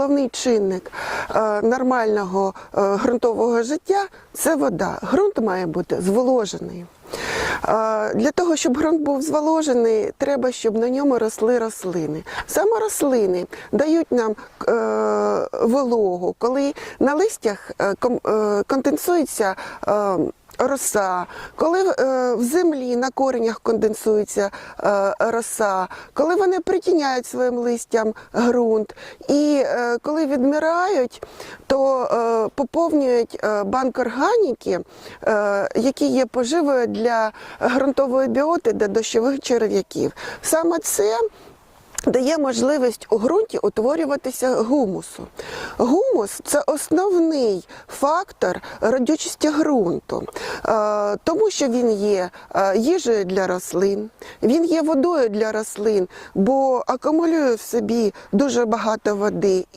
головний чинник е, нормального е, ґрунтового життя це вода. Ґрунт має бути зволожений. Е, Для того, щоб ґрунт був зволожений, треба, щоб на ньому росли рослини. Саме рослини дають нам вологу, коли на листях конденсується. Роса, коли е, в землі на коренях конденсується е, роса, коли вони притіняють своїм листям ґрунт, і е, коли відмирають, то поповнюють банк органіки, які є поживою для ґрунтової біоти для дощових черв'яків. Саме це дає можливість у ґрунті утворюватися гумусу. Гумус це основний фактор родючості ґрунту, е, тому що він є е, їжею для рослин, він є водою для рослин, бо акумулює в собі дуже багато води